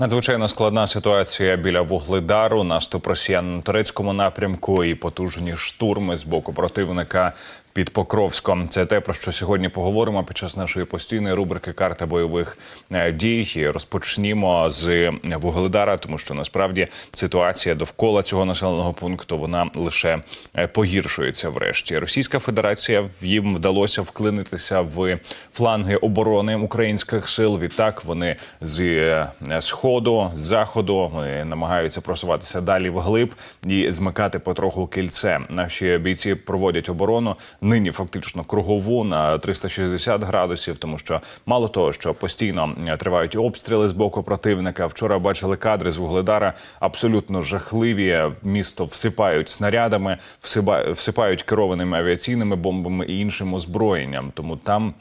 Надзвичайно складна ситуація біля вугледару, наступ росіян на турецькому напрямку і потужні штурми з боку противника під Покровськом. Це те, про що сьогодні поговоримо під час нашої постійної рубрики Карта бойових е, дій. І розпочнімо з вугледара, тому що насправді ситуація довкола цього населеного пункту вона лише е, погіршується. Врешті Російська Федерація їм вдалося вклинитися в фланги оборони українських сил. Відтак вони з е, сходу, з заходу вони намагаються просуватися далі вглиб і змикати потроху кільце. Наші бійці проводять оборону нині фактично кругову на 360 градусів, тому що мало того, що постійно тривають обстріли з боку противника. Вчора бачили кадри з вугледара абсолютно жахливі. Місто всипають снарядами, всипають керованими авіаційними бомбами і іншим озброєнням. Тому там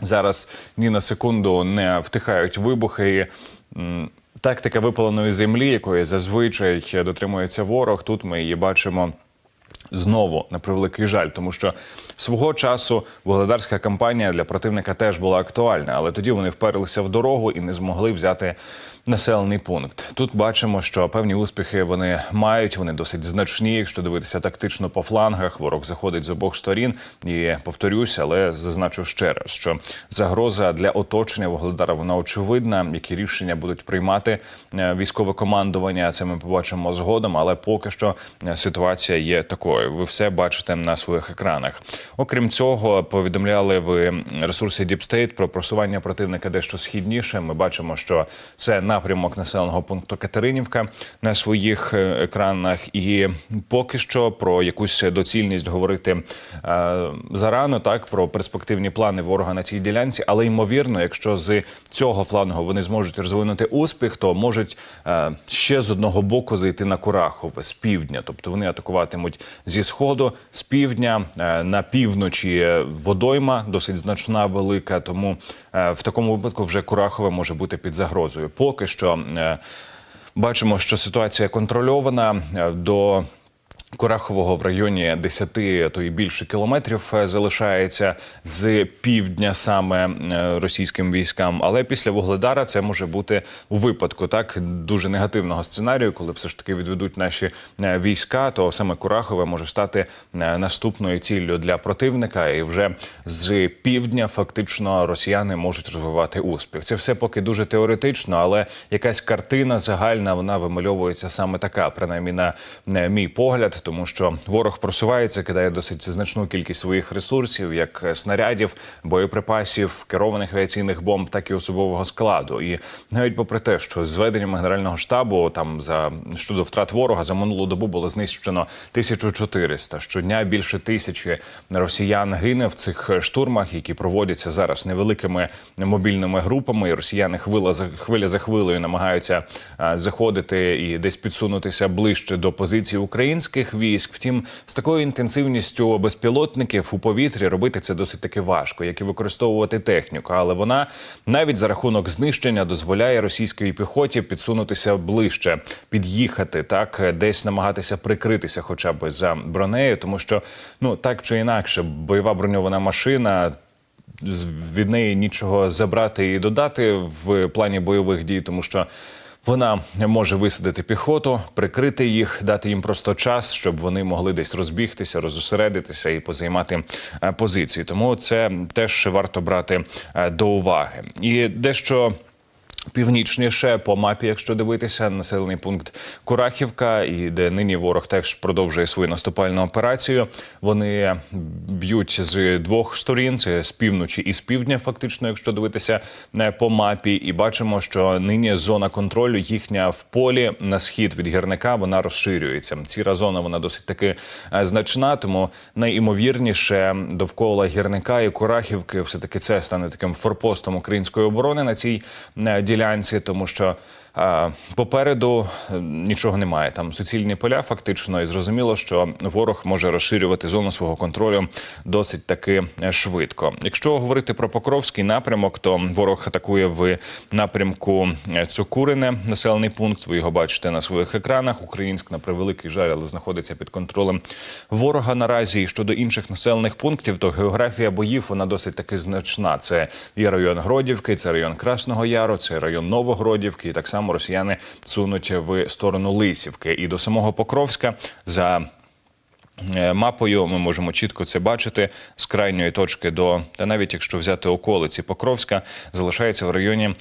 зараз ні на секунду не втихають вибухи. Тактика випаленої землі, якої зазвичай дотримується ворог. Тут ми її бачимо знову на превеликий жаль, тому що свого часу вугледарська кампанія для противника теж була актуальна, але тоді вони вперлися в дорогу і не змогли взяти населений пункт. Тут бачимо, що певні успіхи вони мають. Вони досить значні. Якщо дивитися тактично по флангах, ворог заходить з обох сторін. І повторюсь, але зазначу ще раз, що загроза для оточення вугледара вона очевидна. Які рішення будуть приймати е, військове командування? Це ми побачимо згодом. Але поки що е, ситуація є такою. Ви все бачите на своїх екранах. Окрім цього, повідомляли в ресурсі Deep State про просування противника дещо східніше. Ми бачимо, що це напрямок населеного пункту Катеринівка на своїх е, екранах, і поки що про якусь доцільність говорити е, зарано, так про перспективні плани ворога на цій ділянці. Але ймовірно, якщо з цього флангу вони зможуть розвинути успіх, то можуть е, ще з одного боку зайти на Курахове з півдня, тобто вони атакуватимуть зі сходу, з півдня е, на півночі водойма досить значна, велика. Тому е, в такому випадку вже Курахове може бути під загрозою. Поки що е, бачимо, що ситуація контрольована до. Курахового в районі 10, то і більше кілометрів е, залишається з півдня саме е, російським військам. Але після Вугледара це може бути у випадку так дуже негативного сценарію, коли все ж таки відведуть наші е, війська. То саме Курахове може стати наступною ціллю для противника, і вже з півдня фактично росіяни можуть розвивати успіх. Це все поки дуже теоретично, але якась картина загальна вона вимальовується саме така, принаймні на мій погляд, тому що ворог просувається, кидає досить значну кількість своїх ресурсів, як е, снарядів, боєприпасів, керованих авіаційних бомб, так і особового складу. І навіть попри те, що з веденням генерального штабу там за щодо втрат ворога за минулу добу було знищено 1400. Щодня більше тисячі росіян гине в цих штурмах, які проводяться зараз невеликими мобільними групами. І росіяни хвила за хвиля за хвилею намагаються заходити і десь підсунутися ближче до позицій українських військ. Втім, з такою інтенсивністю безпілотників у повітрі робити це досить таки важко, як і використовувати техніку. Але вона навіть за рахунок знищення дозволяє російській піхоті підсунутися ближче, під'їхати так, десь намагатися прикритися, хоча б за бронею, тому що ну так чи інакше, бойова броньована машина від неї нічого забрати і додати в плані бойових дій, тому що. Вона може висадити піхоту, прикрити їх, дати їм просто час, щоб вони могли десь розбігтися, розосередитися і позаймати е, позиції. Тому це теж варто брати е, до уваги. І дещо Північніше по мапі, якщо дивитися, населений пункт Курахівка, і де нині ворог теж продовжує свою наступальну операцію. Вони б'ють з двох сторін: це з півночі і з півдня, фактично, якщо дивитися е, по мапі. І бачимо, що нині зона контролю їхня в полі на схід від гірника вона розширюється. Ціра зона вона досить таки е, значна, тому найімовірніше довкола гірника і Курахівки, все таки це стане таким форпостом української оборони на цій е, ділянці, тому що попереду е, нічого немає. Там суцільні поля, фактично, і зрозуміло, що ворог може розширювати зону свого контролю досить таки е, швидко. Якщо говорити про Покровський напрямок, то ворог атакує в напрямку е, Цукурине, населений пункт. Ви його бачите на своїх екранах. Українськ на превеликий жаль, але знаходиться під контролем ворога наразі. І щодо інших населених пунктів, то географія боїв вона досить таки значна. Це і район Гродівки, це район Красного Яру, це район Новогродівки, і так само само росіяни сунуть в сторону Лисівки і до самого Покровська за. Е, Мапою ми можемо чітко це бачити з крайньої точки до та навіть якщо взяти околиці Покровська, залишається в районі.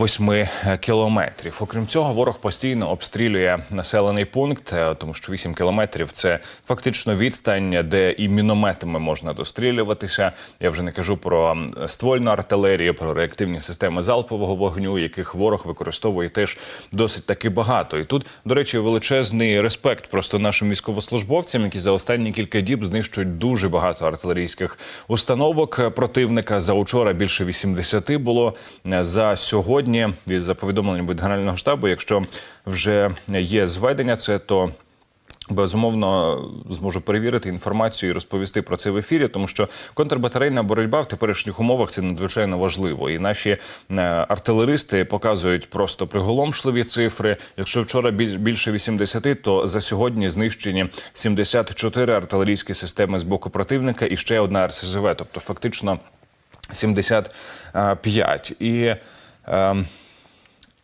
8 кілометрів. Окрім цього, ворог постійно обстрілює населений пункт, е, тому що 8 кілометрів це фактично відстань, де і мінометами можна дострілюватися. Я вже не кажу про ствольну артилерію, про реактивні системи залпового вогню, яких ворог використовує теж досить таки багато. І тут, до речі, величезний респект просто нашим військовослужбовцям, які за останні кілька діб знищують дуже багато артилерійських установок противника. За учора більше 80 було за сьогодні. Від за повідомленням від генерального штабу, якщо вже є зведення, це то. Безумовно зможу перевірити інформацію і розповісти про це в ефірі, тому що контрбатарейна боротьба в теперішніх умовах це надзвичайно важливо. І наші е, артилеристи показують просто приголомшливі цифри. Якщо вчора біль- більше 80, то за сьогодні знищені 74 артилерійські системи з боку противника і ще одна РСЗВ, тобто фактично 75. І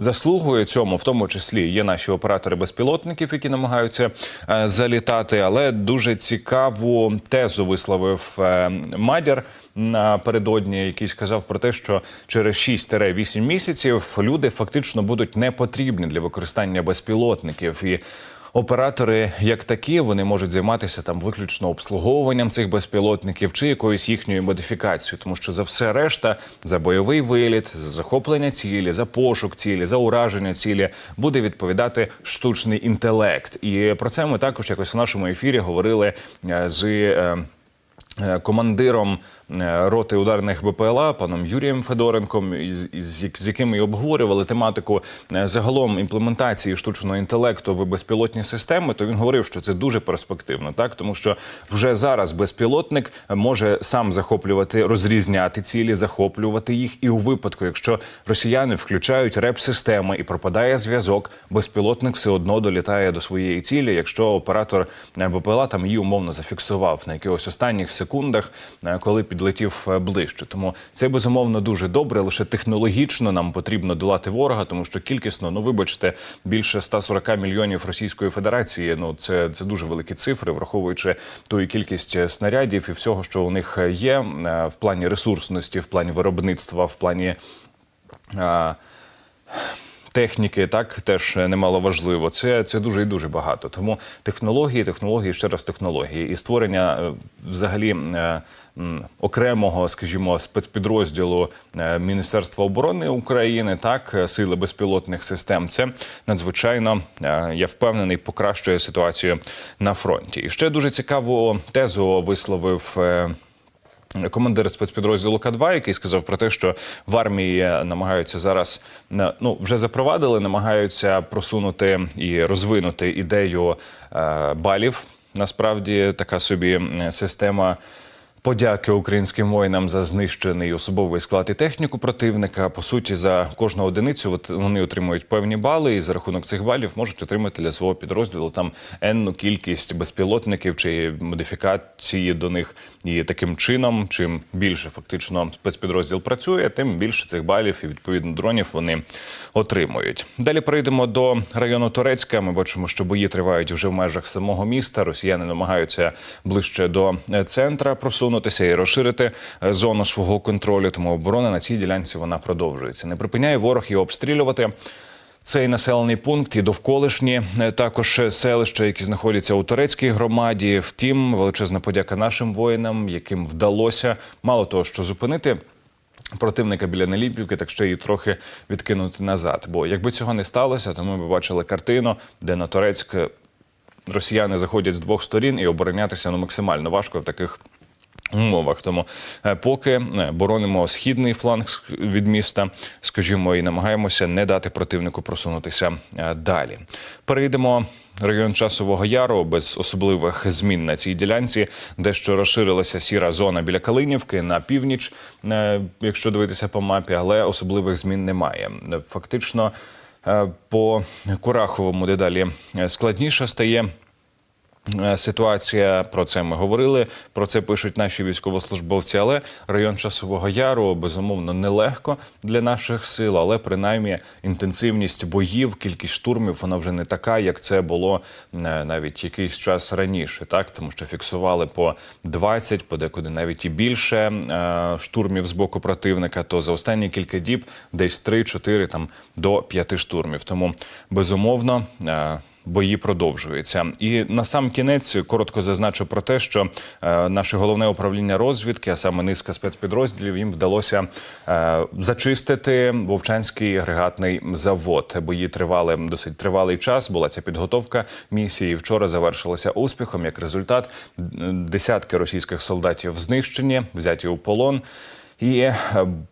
Заслугою цьому, в тому числі, є наші оператори безпілотників, які намагаються е, залітати. Але дуже цікаву тезу висловив е, Мадяр напередодні, який сказав про те, що через 6-8 місяців люди фактично будуть не потрібні для використання безпілотників і. Оператори, як такі, вони можуть займатися там виключно обслуговуванням цих безпілотників чи якоюсь їхньою модифікацією, тому що за все решта, за бойовий виліт, за захоплення цілі, за пошук цілі, за ураження цілі буде відповідати штучний інтелект. І про це ми також якось в нашому ефірі говорили е, з. е, е, Командиром роти ударних БПЛА паном Юрієм Федоренком, з яким і обговорювали тематику е, загалом імплементації штучного інтелекту в безпілотні системи, то він говорив, що це дуже перспективно, так тому що вже зараз безпілотник може сам захоплювати, розрізняти цілі, захоплювати їх. І у випадку, якщо росіяни включають реп-системи і пропадає зв'язок, безпілотник все одно долітає до своєї цілі, якщо оператор е, БПЛА там її умовно зафіксував на якихось останніх секундах, е, коли підлетів е, ближче. Тому це безумовно дуже добре. Лише технологічно нам потрібно долати ворога, тому що кількісно, ну вибачте, більше 140 мільйонів Російської Федерації. Ну це, це дуже великі цифри, враховуючи ту кількість е, снарядів і всього, що у них е, є в плані ресурсності, в плані виробництва, в плані. Техніки так теж немало важливо. Це, це дуже і дуже багато. Тому технології, технології, ще раз технології, і створення е, взагалі е, окремого, скажімо, спецпідрозділу е, Міністерства оборони України, так сили безпілотних систем. Це надзвичайно я впевнений, покращує ситуацію на фронті. І ще дуже цікаву тезу висловив. Командир спецпідрозділу К2, який сказав про те, що в армії намагаються зараз е, ну вже запровадили, намагаються просунути і розвинути ідею е, балів. Насправді така собі е, система. Подяки українським воїнам за знищений особовий склад і техніку противника. По суті, за кожну одиницю вони отримують певні бали, і за рахунок цих балів можуть отримати для свого підрозділу там енну кількість безпілотників чи модифікації до них. І таким чином, чим більше фактично спецпідрозділ працює, тим більше цих балів і відповідно дронів вони отримують. Далі перейдемо до району Турецька. Ми бачимо, що бої тривають вже в межах самого міста. Росіяни намагаються ближче до е, центра просунутися і розширити е, зону свого контролю. Тому оборона на цій ділянці вона продовжується. Не припиняє ворог її обстрілювати. Цей населений пункт і довколишні е, також селища, які знаходяться у турецькій громаді. Втім, величезна подяка нашим воїнам, яким вдалося мало того, що зупинити. Противника біля Неліпівки, так ще й трохи відкинути назад. Бо якби цього не сталося, то ми б бачили картину, де на Турецьк росіяни заходять з двох сторін і оборонятися ну максимально важко в таких умовах. Тому е, поки е, боронимо східний фланг від міста, скажімо, і намагаємося не дати противнику просунутися е, далі. Перейдемо. Район часового яру без особливих змін на цій ділянці, дещо розширилася сіра зона біля Калинівки на північ, якщо дивитися по мапі, але особливих змін немає. Фактично по Кураховому дедалі складніше стає. Е, ситуація. Про це ми говорили. Про це пишуть наші військовослужбовці. Але район часового яру безумовно нелегко для наших сил, але принаймні інтенсивність боїв, кількість штурмів вона вже не така, як це було е, навіть якийсь час раніше, так тому що фіксували по 20, подекуди навіть і більше е, штурмів з боку противника. То за останні кілька діб десь 3-4 там до 5 штурмів. Тому безумовно. Бої продовжуються, і на сам кінець коротко зазначу про те, що е, наше головне управління розвідки, а саме низка спецпідрозділів, їм вдалося е, зачистити Вовчанський агрегатний завод. Бої тривали досить тривалий час. Була ця підготовка місії. Вчора завершилася успіхом. Як результат, десятки російських солдатів знищені, взяті у полон. І е,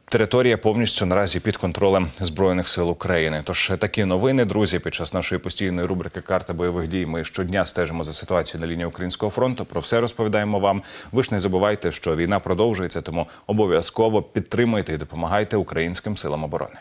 територія повністю наразі під контролем збройних сил України. Тож такі новини, друзі, під час нашої постійної рубрики Карта бойових дій. Ми щодня стежимо за ситуацією на лінії українського фронту. Про все розповідаємо вам. Ви ж не забувайте, що війна продовжується, тому обов'язково підтримуйте і допомагайте українським силам оборони.